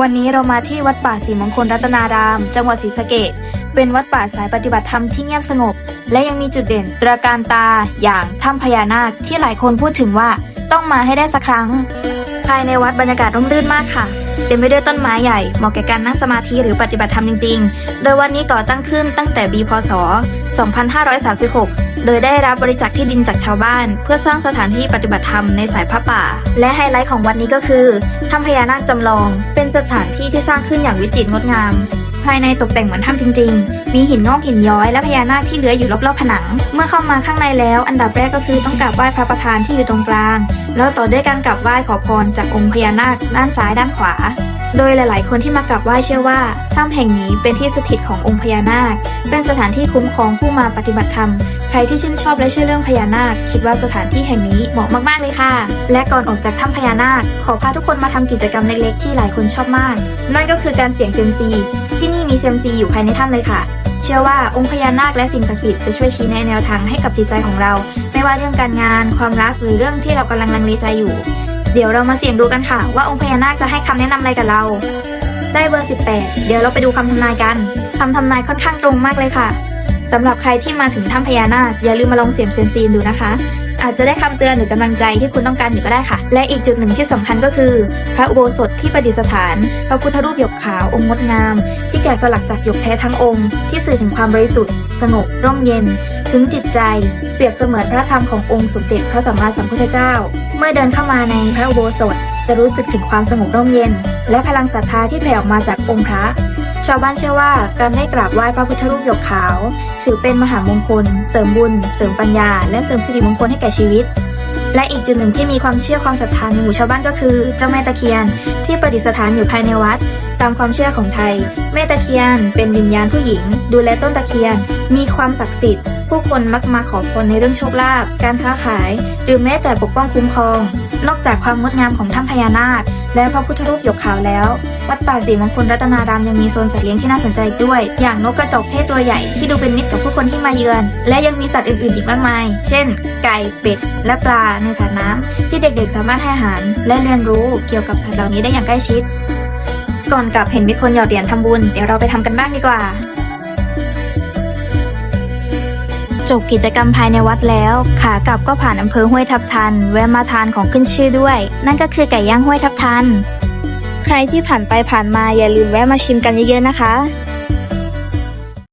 วันนี้เรามาที่วัดป่าศรีมงคลรัตนาราม จังหวัดศรีสะเกดเป็นวัดป่าสายปฏิบัติธรรมที่เงียบสงบ และยังมีจุดเด่นตระการตาอย่างถ้ำพญานาคที่หลายคนพูดถึงว่าต้องมาให้ได้สักครั้ง ภายในวัดบรรยากาศร่มรื่นมากค่ะ เต็มไปด้วยต้นไม้ใหญ่เหมาะแก่การนั่งสมาธิหรือปฏิบัติธรรมจริงๆ โดยวัดนี้ก่อตั้งขึ้นตั้งแต่ปีพศ 2536 โดยได้รับบริจาคที่ดินจากชาวบ้าน เพื่อสร้างสถานที่ปฏิบัติธรรมในสายพระป่า และไฮไลท์ของวัดนี้ก็คือถ้ำพญานาคจำลอง เป็นสถานที่ที่สร้างขึ้นอย่างวิจิตรงดงาม ภายในตกแต่งเหมือนถ้ำจริง ๆ มีหินงอกหินย้อยและพญานาคที่เลื้อยอยู่รอบๆผนัง เมื่อเข้ามาข้างในแล้ว อันดับแรกก็คือต้องกราบไหว้พระประธานที่อยู่ตรงกลาง แล้วต่อด้วยการกราบไหว้ขอพรจากองค์พญานาคด้านซ้ายด้านขวา โดยหลาย ๆ คนที่มากราบไหว้เชื่อว่าถ้ำแห่งนี้เป็นที่สถิตขององค์พญานาค เป็นสถานที่คุ้มครองผู้มาปฏิบัติธรรม ใครที่ชื่นชอบและเชื่อเรื่องพญานาค คิดว่าสถานที่แห่งนี้เหมาะมาก ๆ เลยค่ะ และก่อนออกจากถ้ำพญานาค ขอพาทุกคนมาทำกิจกรรมเล็กๆ ที่หลายคนชอบมาก นั่นก็คือการเสี่ยงเซยมซี ที่นี่มีเซยมซีอยู่ภายในถ้ำเลยค่ะ เชื่อว่าองค์พญานาคและสิ่งศักดิ์สิทธิ์จะช่วยชี้แนะแนวทางให้กับจิตใจของเรา ไม่ว่าเรื่องการงาน ความรักหรือเรื่องที่เรากำลังลังเลใจอยู่ เดี๋ยวเรามาเสี่ยงดูกันค่ะ ว่าองค์พญานาคจะให้คำแนะนำอะไรกับเรา ได้เบอร์ 18 เดี๋ยวเราไปดูคำทำนายกันคำทำนายค่อนข้างตรงมากเลยค่ะ สำหรับใครที่มาถึงถ้ำพญานาคอย่าลืมมาลองเสี่ยงเซยมซีดูนะคะ อาจจะได้คำเตือนหรือกำลังใจที่คุณต้องการอยู่ก็ได้ค่ะ และอีกจุดหนึ่งที่สำคัญก็คือ พระอุโบสถที่ประดิษฐาน พระพุทธรูปหยกขาวองค์งดงาม ที่แกะสลักจากหยกแท้ทั้งองค์ ที่สื่อถึงความบริสุทธิ์ สงบร่มเย็น ถึงจิตใจ เปรียบเสมือนพระธรรมขององค์สมเด็จพระสัมมาสัมพุทธเจ้า เมื่อเดินเข้ามาในพระอุโบสถ จะรู้สึกถึงความสงบร่มเย็น และพลังศรัทธาที่แผ่ออกมาจากองค์พระ ชาวบ้านเชื่อว่าการได้กราบไหว้พระพุทธรูปหยกขาว ถือเป็นมหามงคล เสริมบุญ เสริมปัญญา และเสริมสิริมงคลให้แก่ชีวิต และอีกจุดหนึ่งที่มีความเชื่อความศรัทธาในหมู่ชาวบ้านก็คือเจ้าแม่ตะเคียน ที่ประดิษฐานอยู่ภายในวัด ตามความเชื่อของไทย แม่ตะเคียนเป็นวิญญาณผู้หญิง ดูแลต้นตะเคียน มีความศักดิ์สิทธิ์ ผู้คนมักมาขอพรในเรื่องโชคลาภการค้าขาย หรือแม้แต่ปกป้องคุ้มครอง นอกจากความงดงามของถ้ำพญานาค และพระพุทธรูปหยกขาวแล้ว วัดป่าศรีมงคลรัตนารามยังมีโซนสัตว์เลี้ยงที่น่าสนใจอีกด้วย อย่างนกกระจอกเทศตัวใหญ่ที่ดูเป็นมิตรกับผู้คนที่มาเยือน และยังมีสัตว์อื่นๆอีกมากมาย เช่น ไก่เป็ด และปลาในสระน้ำที่เด็กๆ สามารถให้อาหาร และเรียนรู้เกี่ยวกับสัตว์เหล่านี้ได้อย่างใกล้ชิด ก่อนกลับเห็นมีคนหยอดเหรียญทำบุญเดี๋ยวเราไปทำกันบ้างดีกว่า จบกิจกรรมภายในวัดแล้ว ขากลับก็ผ่านอำเภอห้วยทับทัน แวะมาทานของขึ้นชื่อด้วย นั่นก็คือไก่ย่างห้วยทับทัน ใครที่ผ่านไปผ่านมาอย่าลืมแวะมาชิมกันเยอะๆนะคะ